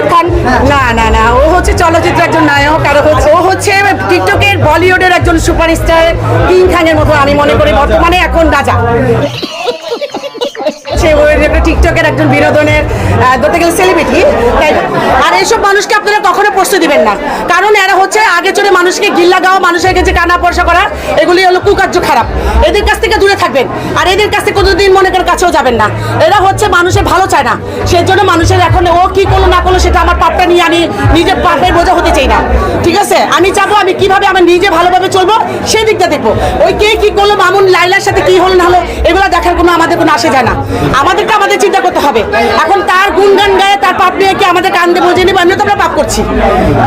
সাকিব খান না না না ও হচ্ছে চলচ্চিত্রের একজন নায়ক আর হচ্ছে ও হচ্ছে টিকটকের বলিউডের একজন সুপারস্টার কিং খানের মতো আমি মনে করি বর্তমানে এখন রাজা। টিকটকের একজন বিনোদনের ধরতে গেলে সেলিব্রিটি আর এইসব মানুষকে আপনারা কখনো প্রশ্ন দিবেন না। কারণ এরা হচ্ছে আগে চলে মানুষকে গিল্লা গাওয়া, মানুষের কাছে কানা পয়সা করা এগুলি হলো কুকার্য খারাপ। এদের কাছ থেকে দূরে থাকবেন। আর এদের কাছ থেকে কোনোদিন মনে করেন কাছেও যাবেন না। এরা হচ্ছে মানুষের ভালো চায় না। সেই জন্য মানুষের এখন ও কি করল, না করল, সেটা আমার পাপটা নিয়ে আমি নিজের পাপের বোঝা হতে চাই না। ঠিক আছে? আমি চাবো আমি কীভাবে আমার নিজে ভালোভাবে চলবো, সেই দিকটা দেখব। ওই কে কি করল, মামুন লাইলার সাথে কি হলো, না হলো, এগুলো দেখার কোনো আমাদের কোনো আসে যায় না। আমাদেরকে আমাদের চিন্তা করতে হবে। এখন তার গুণগান গায়ে তার পাপ নিয়ে কি আমাদের কান্দে বোঝে নিবে? তো আমরা পাপ করছি।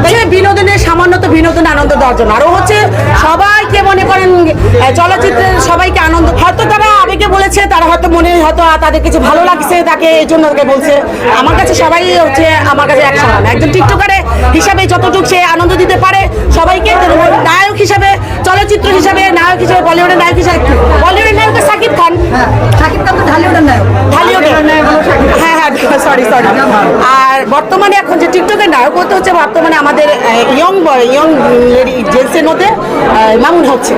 তাই? বিনোদনের সামান্য তো বিনোদন আনন্দ দেওয়ার জন্য। আরও হচ্ছে সবাইকে মনে করেন আহ, চলচ্চিত্রের সবাইকে আনন্দ। হয়তো তারা আবেগে বলেছে তারা হয়তো মনে হয়তো তাদের কিছু ভালো লাগছে তাকে এই জন্য তাকে বলছে। আমার কাছে সবাই হচ্ছে আমার কাছে এক সমান। একজন টিকটকারে হিসাবে যতটুকু সে আনন্দ দিতে পারে সবাইকে নায়ক হিসাবে চলচ্চিত্র হিসাবে নায়ক হিসাবে বলিউডের নায়ক হিসাবে বলিউডের নায়ক তো সাকিব খান সাকিব খান তো ঢালিউডের নায়ক ঢালিউডের হ্যাঁ হ্যাঁ সরি সরি আর বর্তমানে এখন যে টিকটকের নায়ক হতে হচ্ছে বর্তমানে আমাদের ইয়ং বয় ইয়ং জেন্টসের মধ্যে মামুন হচ্ছে।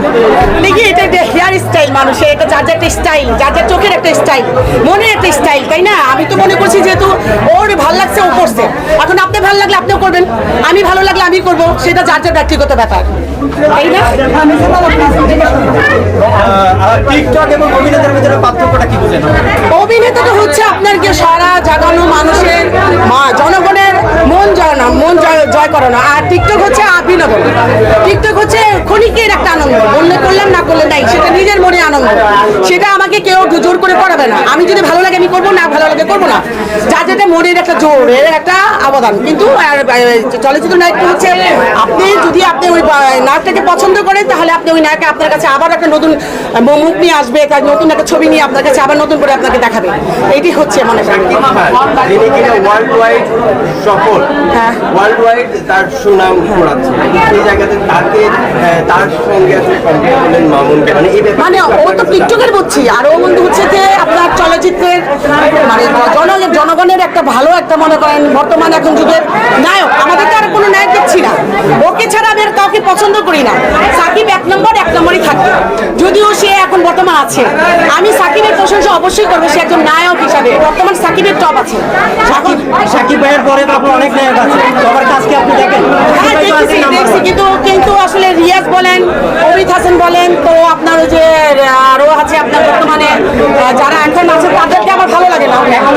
দেখি এটা একটা হেয়ার স্টাইল মানুষের এটা যার যার একটা স্টাইল যার যার চোখের একটা স্টাইল মনের একটা স্টাইল তাই না? আমি তো মনে করছি যেহেতু ওর ভালো লাগছে ও করছে। এখন আপনি ভালো লাগলে আপনিও করবেন আমি ভালো লাগলে আমি করব সেটা যার যার ব্যক্তিগত ব্যাপার। তাই না? টিকটক এবং অভিনেতার ভিতরে পার্থক্যটা কি বুঝেন অভিনেতাটা হচ্ছে আপনার কি সারা জাগানো মানুষের মা জনগণের মন জয় না মন জয় জয় করানো আর টিকটক হচ্ছে আপিল টিকটক হচ্ছে ক্ষণিকের একটা আনন্দ। বললে করলাম না করলে নাই। সেটা নিজের মনে আনন্দ। সেটা আমাকে কেউ জোর করে করাবে না। আমি যদি ভালো লাগে আমি করব না ভালো লাগে করব না। যার যেটা মনের একটা জোর এর একটা অবদান। কিন্তু চলচ্চিত্র নায়কটা হচ্ছে? আপনি যদি আপনি ওই নায়কটাকে পছন্দ করেন তাহলে আপনি ওই নায়ককে আপনার কাছে আবার একটা নতুন মুখ নিয়ে আসবে তার নতুন একটা ছবি নিয়ে আপনার কাছে আবার নতুন করে আপনাকে দেখাবে। এটি হচ্ছে মনে হয়। ওয়ার্ল্ড ওয়াইড সফল হ্যাঁ। ওয়ার্ল্ড ওয়াইড তার সুনাম করাচ্ছে সেই জায়গাতে তাকে তার সঙ্গে আসলে কম্পেয়ার করলেন মামুনকে। মানে এই মানে ও তো টিকটকের বুঝছি আর ও কিন্তু হচ্ছে যে আপনার চলচ্চিত্রের মানে জন জনগণের একটা ভালো একটা মনে করেন বর্তমান এখন যুগের নায়ক। আমাদের তো আর কোনো নায়ক দেখছি না। ওকে ছাড়া আমি আর কাউকে পছন্দ করি না। সাকিব এক নম্বর এক নম্বরই থাকবে। যদিও সে এখন বর্তমান আছে। আমি সাকিবের প্রশংসা অবশ্যই করব সে একজন নায়ক হিসাবে। বর্তমান সাকিবের টপ আছে। সাকিব সাকিব ভাইয়ের পরে তো আপনার অনেক নায়ক আছে। সবার কাজকে আপনি দেখেন হ্যাঁ দেখছি দেখছি কিন্তু কিন্তু আসলে রিয়াজ বলেন অমিত হাসান বলেন তো আপনার যে আরও আছে আপনার বর্তমানে যারা এখন আছে তাদেরকে আমার ভালো লাগে না। এখন